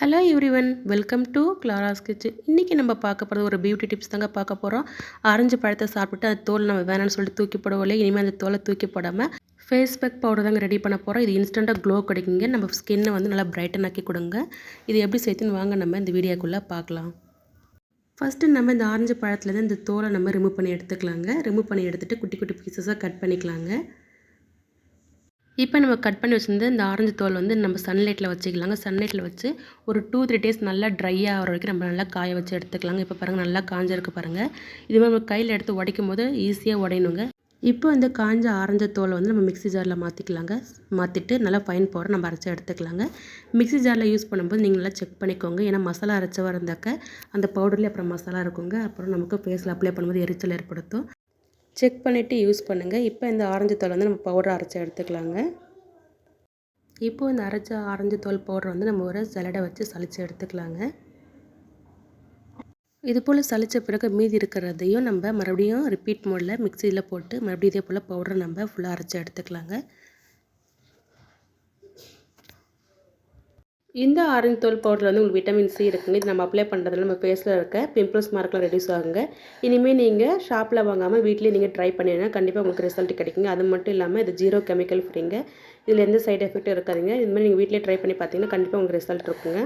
Hello everyone welcome to Clara's kitchen இன்றைக்கி நம்ம பார்க்க போகிறது ஒரு பியூட்டி டிப்ஸ் தாங்க பார்க்க போகிறோம் ஆரஞ்சு பழத்தை சாப்பிட்டு அது தோல் நம்ம வேணாம்னு சொல்லிட்டு தூக்கி போடவில்லை. இனிமேல் அந்த தோலை தூக்கி போடாமல் ஃபேஸ் பேக் பவுடர் தாங்க ரெடி பண்ண போகிறோம் இது இன்ஸ்டண்ட்டாக க்ளோ கிடைக்குங்க. நம்ம ஸ்கின்னை வந்து நல்லா பிரைட்டன் ஆக்கி கொடுங்க. இது எப்படி சேர்த்துன்னு வாங்க நம்ம இந்த வீடியோக்குள்ளே பார்க்கலாம். ஃபஸ்ட்டு நம்ம இந்த ஆரஞ்சு பழத்துலேருந்து இந்த தோலை நம்ம ரிமூவ் பண்ணி எடுத்துக்கலாங்க. ரிமூவ் பண்ணி எடுத்துகிட்டு குட்டி குட்டி பீசஸாக கட் பண்ணிக்கலாங்க. இப்போ நம்ம கட் பண்ணி வச்சுருந்து இந்த ஆரஞ்சு தோல் வந்து நம்ம சன்லைட்டில் வச்சுக்கலாங்க. சன்லைட்டில் வச்சு ஒரு டூ த்ரீ டேஸ் நல்லா ட்ரை ஆகிற வரைக்கும் நம்ம நல்லா காய வச்சு எடுத்துக்கலாங்க. இப்போ பாருங்கள் நல்லா காஞ்சிருக்கு பாருங்கள் இது மாதிரி நம்ம கையில் எடுத்து உடைக்கும் போது ஈஸியாக உடையணுங்க. இப்போ இந்த காஞ்ச ஆரஞ்சு தோலை வந்து நம்ம மிக்ஸி ஜாரில் மாற்றிக்கலாங்க மாற்றிட்டு நல்லா ஃபைன் பவுடர் நம்ம அரைச்சி எடுத்துக்கலாங்க. மிக்ஸி ஜாரில் யூஸ் பண்ணும்போது நீங்கள் நல்லா செக் பண்ணிக்கோங்க. ஏன்னா மசாலா அரைச்சவா இருந்தாக்க அந்த பவுடர்லேயே அப்புறம் மசாலா இருக்குங்க. அப்புறம் நமக்கு ஃபேஸில் அப்ளை பண்ணும்போது எரிச்சல் ஏற்படுத்தும். செக் பண்ணிவிட்டு யூஸ் பண்ணுங்கள் இப்போ இந்த ஆரஞ்சு தோல் வந்து நம்ம பவுடர் அரைச்சி எடுத்துக்கலாங்க. இப்போது இந்த அரைச்ச ஆரஞ்சு தோல் பவுடர் வந்து நம்ம ஒரு சலடை வச்சு சளிச்சு எடுத்துக்கலாங்க. இது போல் சளிச்ச பிறகு மீதி இருக்கிறதையும் நம்ம மறுபடியும் ரிப்பீட் மோடில் மிக்சியில் போட்டு மறுபடியும் இதே போல் பவுடரை நம்ம ஃபுல்லாக அரைச்சி எடுத்துக்கலாங்க. இந்த ஆரஞ்சு தோல் பவுடர் வந்து உங்களுக்கு விட்டமின் சி இருக்குங்க இது நம்ம அப்ளை பண்ணுறதுல நம்ம ஃபேஸில் இருக்க பிம்பிள்ஸ் மார்க்கெலாம் ரெடியூஸ் ஆகுங்க. இனிமேல் நீங்கள் ஷாப்பில் வாங்காமல் வீட்டிலேயே நீங்கள் ட்ரை பண்ணிங்கன்னா கண்டிப்பாக உங்களுக்கு ரிசல்ட் கிடைக்குங்க. அது மட்டும் இல்லாமல் இது ஜீரோ கெமிக்கல் ஃப்ரீங்க இதில் எந்த சைடு எஃபெக்ட்டும் இருக்காதுங்க. இது மாதிரி நீங்கள் வீட்டிலே ட்ரை பண்ணி பார்த்தீங்கன்னா கண்டிப்பாக உங்களுக்கு ரிசல்ட் இருக்குங்க.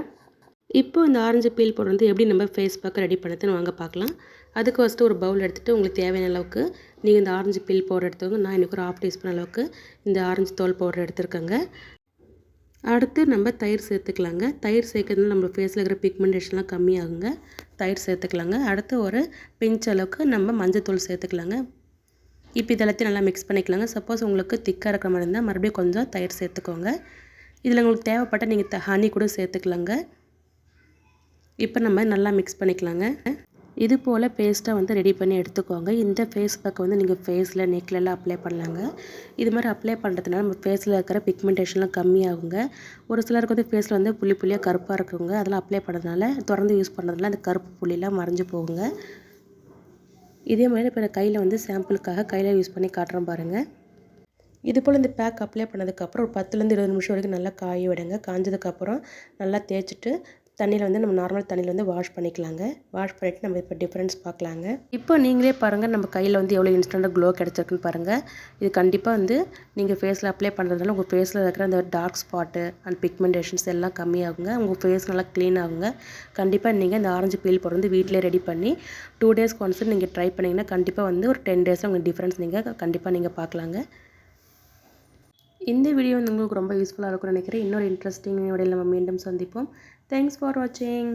இப்போ இந்த ஆரஞ்சு பீல் பவுடர் வந்து எப்படி நம்ம ஃபேஸ் பேக்கை ரெடி பண்ணுறதுன்னு வாங்க பார்க்கலாம் அதுக்கு ஃபஸ்ட்டு ஒரு பவுல் எடுத்துகிட்டு உங்களுக்கு தேவையான அளவுக்கு நீங்கள் இந்த ஆரஞ்சு பீல் பவுடர் எடுத்துக்கோங்க. நான் எனக்கு ஒரு ஆஃப் டீஸ்பூன் அளவுக்கு இந்த ஆரஞ்சு தோல் பவுடர் எடுத்துருக்கேங்க. அடுத்து நம்ம தயிர் சேர்த்துக்கலாங்க. தயிர் சேர்க்கறதுனால நம்ம ஃபேஸில் இருக்கிற பிக்மெண்டேஷன்லாம் கம்மியாகுங்க. தயிர் சேர்த்துக்கலாங்க. அடுத்து ஒரு பிஞ்ச் அளவுக்கு நம்ம மஞ்சத்தூள் சேர்த்துக்கலாங்க. இப்போ இதெல்லாத்தையும் நல்லா மிக்ஸ் பண்ணிக்கலாங்க. சப்போஸ் உங்களுக்கு திக்காக இருக்கிற மாதிரி இருந்தால் மறுபடியும் கொஞ்சம் தயிர் சேர்த்துக்கோங்க. இதில் உங்களுக்கு தேவைப்பட்ட நீங்கள் த ஹனி கூட சேர்த்துக்கலாங்க. இப்போ நம்ம நல்லா மிக்ஸ் பண்ணிக்கலாங்க. இது போல் பேஸ்ட்டை வந்து ரெடி பண்ணி எடுத்துக்கோங்க. இந்த ஃபேஸ் பேக்கை வந்து நீங்கள் ஃபேஸில் நெக்லெல்லாம் அப்ளை பண்ணலாங்க. இது மாதிரி அப்ளை பண்ணுறதுனால நம்ம ஃபேஸில் இருக்கிற பிக்மெண்டேஷன்லாம் கம்மியாகுங்க. ஒரு சிலருக்கு வந்து ஃபேஸில் வந்து புள்ளி புள்ளியாக கருப்பாக இருக்குங்க. அதெல்லாம் அப்ளை பண்ணுறதுனால தொடர்ந்து யூஸ் பண்ணுறதுனால அந்த கருப்பு புள்ளிலாம் மறைஞ்சு போகுங்க. இதே மாதிரி இப்போ கையில் வந்து சாம்பிளுக்காக கையில் யூஸ் பண்ணி காட்டுறேன் பாருங்கள் இது போல் இந்த பேக் அப்ளை பண்ணதுக்கப்புறம் ஒரு பத்துலேருந்து இருபது நிமிஷம் வரைக்கும் நல்லா காய விடுங்க. காஞ்சதுக்கப்புறம் நல்லா தேய்ச்சிட்டு தண்ணியில் வந்து நம்ம நார்மல் தண்ணியில் வந்து வாஷ் பண்ணிக்கலாங்க. வாஷ் பண்ணிவிட்டு நம்ம இப்போ டிஃப்ரென்ஸ் பார்க்கலாங்க. இப்போ நீங்களே பாருங்கள் நம்ம கையில் வந்து எவ்வளோ இன்ஸ்டண்ட்டாக க்ளோ கிடச்சிருக்குன்னு பாருங்கள் இது கண்டிப்பாக வந்து நீங்கள் ஃபேஸில் அப்ளை பண்ணுறதுனால உங்கள் ஃபேஸில் இருக்கிற அந்த டார்க் ஸ்பாட்டு அண்ட் பிக்மெண்டேஷன்ஸ் எல்லாம் கம்மியாகுங்க. உங்கள் ஃபேஸ் நல்லா க்ளீன் ஆகுங்க. கண்டிப்பாக நீங்கள் இந்த ஆரஞ்சு பீல் போட்டு வந்து வீட்டிலே ரெடி பண்ணி டூ டேஸ்க்கு ஒன்ஸ் நீங்கள் ட்ரை பண்ணிங்கன்னா கண்டிப்பாக வந்து ஒரு டென் டேஸில் உங்களுக்கு டிஃப்ரென்ஸ் நீங்கள் கண்டிப்பாக நீங்கள் பார்க்கலாங்க. இந்த வீடியோ வந்து உங்களுக்கு ரொம்ப யூஸ்ஃபுல்லாக இருக்கும்னு நினைக்கிறேன். இன்னொரு இன்ட்ரெஸ்டிங் வீடியோவில் நம்ம மீண்டும் சந்திப்போம். தேங்க்ஸ் ஃபார் வாட்சிங்